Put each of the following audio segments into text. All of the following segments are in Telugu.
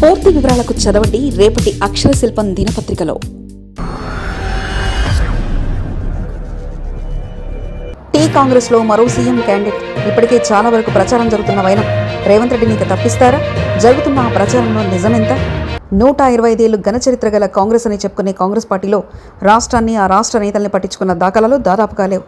పూర్తి వివరాలకు చదవండి రేపటి అక్షర శిల్పం దినపత్రికలో. టీ కాంగ్రెస్లో మరో సీఎం క్యాండిడేట్. ఇప్పటికే చాలా వరకు ప్రచారం జరుగుతున్న వైనం. రేవంత్ రెడ్డిని ఇక తప్పిస్తారా? జరుగుతున్న ఆ ప్రచారంలో నిజమెంత? నూట ఇరవై ఐదేళ్ళు ఘనచరిత్ర గల కాంగ్రెస్ అని చెప్పుకునే కాంగ్రెస్ పార్టీలో రాష్ట్రాన్ని ఆ రాష్ట్ర నేతల్ని పట్టించుకున్న దాఖలాలు దాదాపుగా లేవు.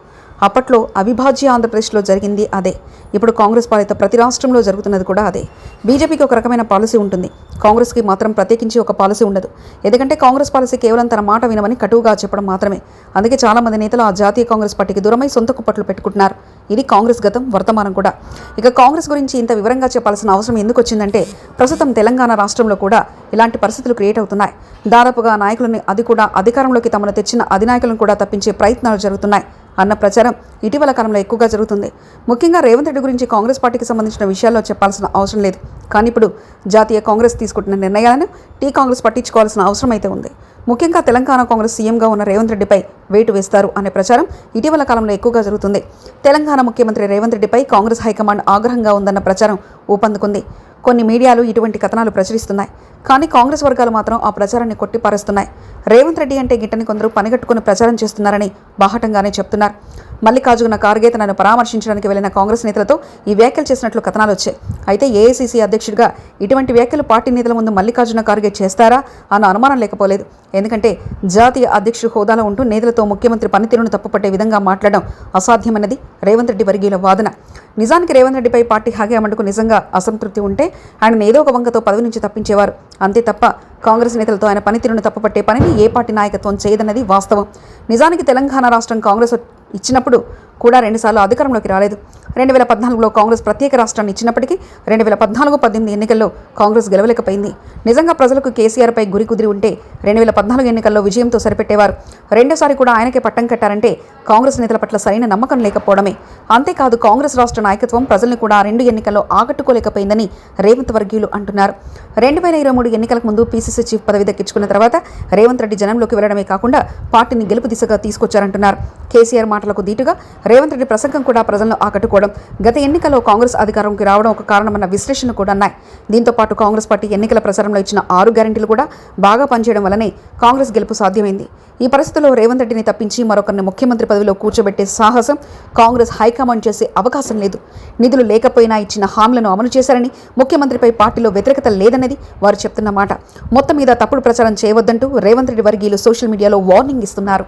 అప్పట్లో అవిభాజ్య ఆంధ్రప్రదేశ్లో జరిగింది అదే. ఇప్పుడు కాంగ్రెస్ పాలిత ప్రతి రాష్ట్రంలో జరుగుతున్నది కూడా అదే. బీజేపీకి ఒక రకమైన పాలసీ ఉంటుంది. కాంగ్రెస్కి మాత్రం ప్రత్యేకించి ఒక పాలసీ ఉండదు. ఎందుకంటే కాంగ్రెస్ పాలసీ కేవలం తన మాట వినమని కటువుగా చెప్పడం మాత్రమే. అందుకే చాలామంది నేతలు ఆ జాతీయ కాంగ్రెస్ పార్టీకి దూరమై సొంత కుప్పట్లు పెట్టుకుంటున్నారు. ఇది కాంగ్రెస్ గతం వర్తమానం కూడా. ఇక కాంగ్రెస్ గురించి ఇంత వివరంగా చెప్పాల్సిన అవసరం ఎందుకు వచ్చిందంటే ప్రస్తుతం తెలంగాణ రాష్ట్రంలో కూడా ఇలాంటి పరిస్థితులు క్రియేట్ అవుతున్నాయి. దాదాపుగా నాయకులని అది కూడా అధికారంలోకి తమను తెచ్చిన అధినాయకులను కూడా తప్పించే ప్రయత్నాలు జరుగుతున్నాయి. అన్న ప్రచారం ఇటీవల కాలంలో ఎక్కువగా జరుగుతుంది. ముఖ్యంగా రేవంత్ రెడ్డి గురించి కాంగ్రెస్ పార్టీకి సంబంధించిన విషయాల్లో చెప్పాల్సిన అవసరం లేదు. కానీ ఇప్పుడు జాతీయ కాంగ్రెస్ తీసుకుంటున్న నిర్ణయాలను టీ కాంగ్రెస్ పట్టించుకోవాల్సిన అవసరం అయితే ఉంది. ముఖ్యంగా తెలంగాణ కాంగ్రెస్ సీఎంగా ఉన్న రేవంత్ రెడ్డిపై వేటు వేస్తారు అనే ప్రచారం ఇటీవల కాలంలో ఎక్కువగా జరుగుతుంది. తెలంగాణ ముఖ్యమంత్రి రేవంత్ రెడ్డిపై కాంగ్రెస్ హైకమాండ్ ఆగ్రహంగా ఉందన్న ప్రచారం ఊపందుకుంది. కొన్ని మీడియాలు ఇటువంటి కథనాలు ప్రచురిస్తున్నాయి. కానీ కాంగ్రెస్ వర్గాలు మాత్రం ఆ ప్రచారాన్ని కొట్టిపారేస్తున్నాయి. రేవంత్ రెడ్డి అంటే గిట్టని కొందరు పనిగట్టుకుని ప్రచారం చేస్తున్నారని బాహటంగానే చెప్తున్నారు. మల్లికార్జున ఖార్గే తనను పరామర్శించడానికి వెళ్ళిన కాంగ్రెస్ నేతలతో ఈ వ్యాఖ్యలు చేసినట్లు కథనాలు వచ్చాయి. అయితే ఏఐసీసీ అధ్యక్షుడిగా ఇటువంటి వ్యాఖ్యలు పార్టీ నేతల ముందు మల్లికార్జున ఖార్గే చేస్తారా అన్న అనుమానం లేకపోలేదు. ఎందుకంటే జాతీయ అధ్యక్షుడు హోదాలో ఉంటూ నేతలతో ముఖ్యమంత్రి పనితీరును తప్పుపట్టే విధంగా మాట్లాడడం అసాధ్యమన్నది రేవంత్ రెడ్డి వర్గీయుల వాదన. నిజానికి రేవంత్ రెడ్డిపై పార్టీ హాగేమంటకు నిజంగా అసంతృప్తి ఉంటే ఆయన ఏదో ఒక వంకతో పదవి నుంచి తప్పించేవారు. అంతే తప్ప కాంగ్రెస్ నేతలతో ఆయన పనితీరును తప్పుపట్టే పనిని ఏ పార్టీ నాయకత్వం చేయదన్నది వాస్తవం. నిజానికి తెలంగాణ రాష్ట్రం కాంగ్రెస్ ఇచ్చినప్పుడు కూడా రెండుసార్లు అధికారంలోకి రాలేదు. రెండు వేల పద్నాలుగులో కాంగ్రెస్ ప్రత్యేక రాష్ట్రాన్ని ఇచ్చినప్పటికీ రెండు వేల పద్నాలుగు పద్దెనిమిది ఎన్నికల్లో కాంగ్రెస్ గెలవలేకపోయింది. నిజంగా ప్రజలకు కేసీఆర్పై గురి కుదిరి ఉంటే రెండు వేల పద్నాలుగు ఎన్నికల్లో విజయంతో సరిపెట్టేవారు. రెండోసారి కూడా ఆయనకే పట్టం కట్టారంటే కాంగ్రెస్ నేతల పట్ల సరైన నమ్మకం లేకపోవడమే. అంతేకాదు కాంగ్రెస్ రాష్ట్ర నాయకత్వం ప్రజల్ని కూడా రెండు ఎన్నికల్లో ఆకట్టుకోలేకపోయిందని రేవంత్ వర్గీయులు అంటున్నారు. రెండు వేల ఇరవై మూడు ఎన్నికలకు ముందు పీసీసీ చీఫ్ పదవి దక్కించుకున్న తర్వాత రేవంత్ రెడ్డి జనంలోకి వెళ్ళడమే కాకుండా పార్టీని గెలుపు దిశగా తీసుకొచ్చారంటున్నారు. కేసీఆర్ మాటలకు దీటుగా రేవంత్ రెడ్డి ప్రసంగం కూడా ప్రజలను ఆకట్టుకోవడం. గత ఎన్నికల్లో కాంగ్రెస్ అధికారంకి రావడం ఒక కారణమన్న విశ్లేషణ కూడా ఉన్నాయి. దీంతో పాటు కాంగ్రెస్ పార్టీ ఎన్నికల ప్రచారంలో ఇచ్చిన ఆరు గ్యారెంటీలు కూడా బాగా పనిచేయడం వల్లనే కాంగ్రెస్ గెలుపు సాధ్యమైంది. ఈ పరిస్థితుల్లో రేవంత్ రెడ్డిని తప్పించి మరొకరిని ముఖ్యమంత్రి పదవిలో కూర్చోబెట్టే సాహసం కాంగ్రెస్ హైకమాండ్ చేసే అవకాశం లేదు. నిధులు లేకపోయినా ఇచ్చిన హామీలను అమలు చేశారని ముఖ్యమంత్రిపై పార్టీలో వ్యతిరేకత లేదన్నది వారు చెప్తున్న మాట. మొత్తం మీద తప్పుడు ప్రచారం చేయవద్దంటూ రేవంత్ రెడ్డి వర్గీయులు సోషల్ మీడియాలో వార్నింగ్ ఇస్తున్నారు.